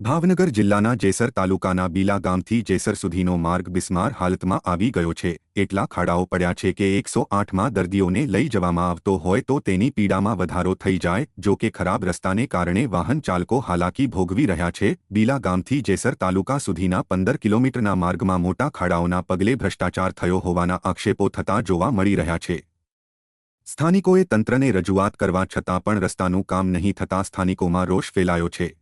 ભાવનગર જિલ્લાના જેસર તાલુકાના બીલા ગામથી જેસર સુધીનો માર્ગ બિસ્માર હાલતમાં આવી ગયો છે. એટલા ખાડાઓ પડ્યા છે કે એકસો આઠમાં દર્દીઓને લઈ જવામાં આવતો હોય તો તેની પીડામાં વધારો થઈ જાય. જો કે ખરાબ રસ્તાને કારણે વાહન ચાલકો હાલાકી ભોગવી રહ્યા છે. બીલા ગામથી જેસર તાલુકા સુધીના પંદર કિલોમીટરના માર્ગમાં મોટા ખાડાઓના પગલે ભ્રષ્ટાચાર થયો હોવાના આક્ષેપો થતા જોવા મળી રહ્યા છે. સ્થાનિકોએ તંત્રને રજૂઆત કરવા છતાં પણ રસ્તાનું કામ નહીં થતાં સ્થાનિકોમાં રોષ ફેલાયો છે.